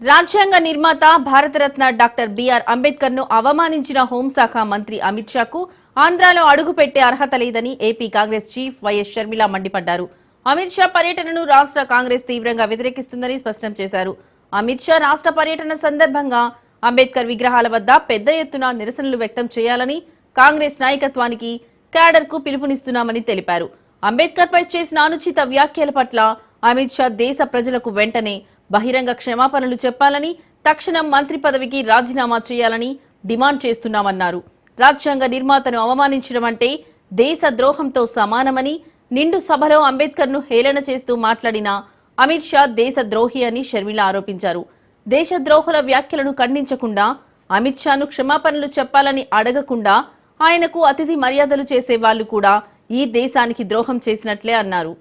రాజ్యాంగ నిర్మాత Bharat Ratna doctor BR అంబేద్కర్ను అవమానించిన హోంశాఖ మంత్రి అమిత్ షాకు ఆంధ్రాలో అడుగుపెట్టే అర్హత లేదని AP Congress chief YS Sharmila మండిపడ్డారు. అమిత్ షా పర్యటనను రాష్ట్ర కాంగ్రెస్ తీవ్రంగా వ్యతిరేకిస్తుందని స్పష్టం చేశారు. అమిత్ షా రాష్ట్ర పర్యటన సందర్భంగా అంబేద్కర్ విగ్రహాల వద్ద పెద్ద ఎత్తున నిరసనలు వ్యక్తం చేయాలని కాంగ్రెస్ నాయకత్వానికి క్యాడర్కు పిలుపునిస్తున్నామని తెలిపారు. అంబేద్కర్ పై చేసిన అనుచిత వ్యాఖ్యల పట్ల అమిత్ షా దేశ ప్రజలకు వెంటనే బహిరంగ క్షమాపణలు చెప్పాలని తక్షణం మంత్రి పదవికి రాజీనామా చేయాలని డిమాండ్ చేస్తున్నామన్నారు. రాజ్యాంగ నిర్మాతను అవమానించడం అంటే దేశ ద్రోహంతో సమానమని నిండు సభలో అంబేద్కర్ను హేళన చేస్తూ మాట్లాడిన అమిత్ షా దేశ ద్రోహి అని షర్మిల ఆరోపించారు. దేశ ద్రోహుల వ్యాఖ్యలను ఖండించకుండా అమిత్ షాను క్షమాపణలు చెప్పాలని అడగకుండా ఆయనకు అతిథి మర్యాదలు చేసే వాళ్ళు కూడా ఈ దేశానికి ద్రోహం చేసినట్లే అన్నారు.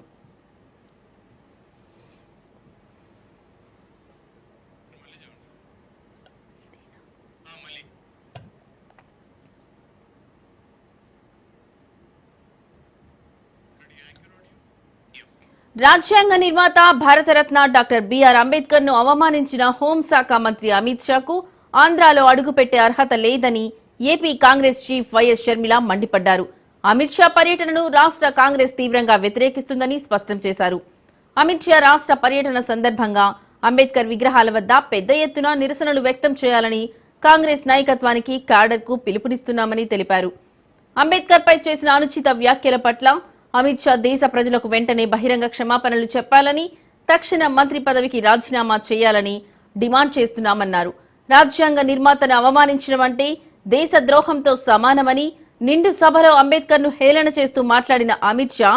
రాజ్యాంగ నిర్మాత భారతరత్న డాక్టర్ బిఆర్ అంబేద్కర్ను అవమానించిన హోంశాఖ మంత్రి అమిత్ షాకు ఆంధ్రాలో అడుగుపెట్టే అర్హత లేదని AP Congress chief YS Sharmila మండిపడ్డారు. అమిత్ షా పర్యటనను రాష్ట్ర కాంగ్రెస్ తీవ్రంగా వ్యతిరేకిస్తుందని స్పష్టం చేశారు. అమిత్ షా రాష్ట్ర పర్యటన సందర్భంగా అంబేద్కర్ విగ్రహాల వద్ద పెద్ద ఎత్తున నిరసనలు వ్యక్తం చేయాలని కాంగ్రెస్ నాయకత్వానికి క్యాడర్కు పిలుపునిస్తున్నామని తెలిపారు. అంబేద్కర్ పై చేసిన అనుచిత వ్యాఖ్యల పట్ల అమిత్ షా దేశ ప్రజలకు వెంటనే బహిరంగ క్షమాపణలు చెప్పాలని తక్షణ మంత్రి పదవికి రాజీనామా చేయాలని డిమాండ్ చేస్తున్నామన్నారు. రాజ్యాంగ నిర్మాతను అవమానించడం అంటే దేశ ద్రోహంతో సమానమని నిండు సభలో అంబేద్కర్ను హేళన చేస్తూ మాట్లాడిన అమిత్ షా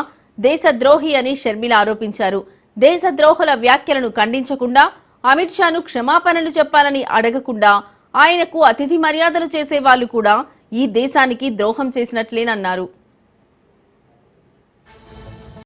దేశ ద్రోహి అని షర్మిల ఆరోపించారు. దేశ ద్రోహుల వ్యాఖ్యలను ఖండించకుండా అమిత్ షాను క్షమాపణలు చెప్పాలని అడగకుండా ఆయనకు అతిథి మర్యాదలు చేసే వాళ్ళు కూడా ఈ దేశానికి ద్రోహం చేసినట్లేనన్నారు.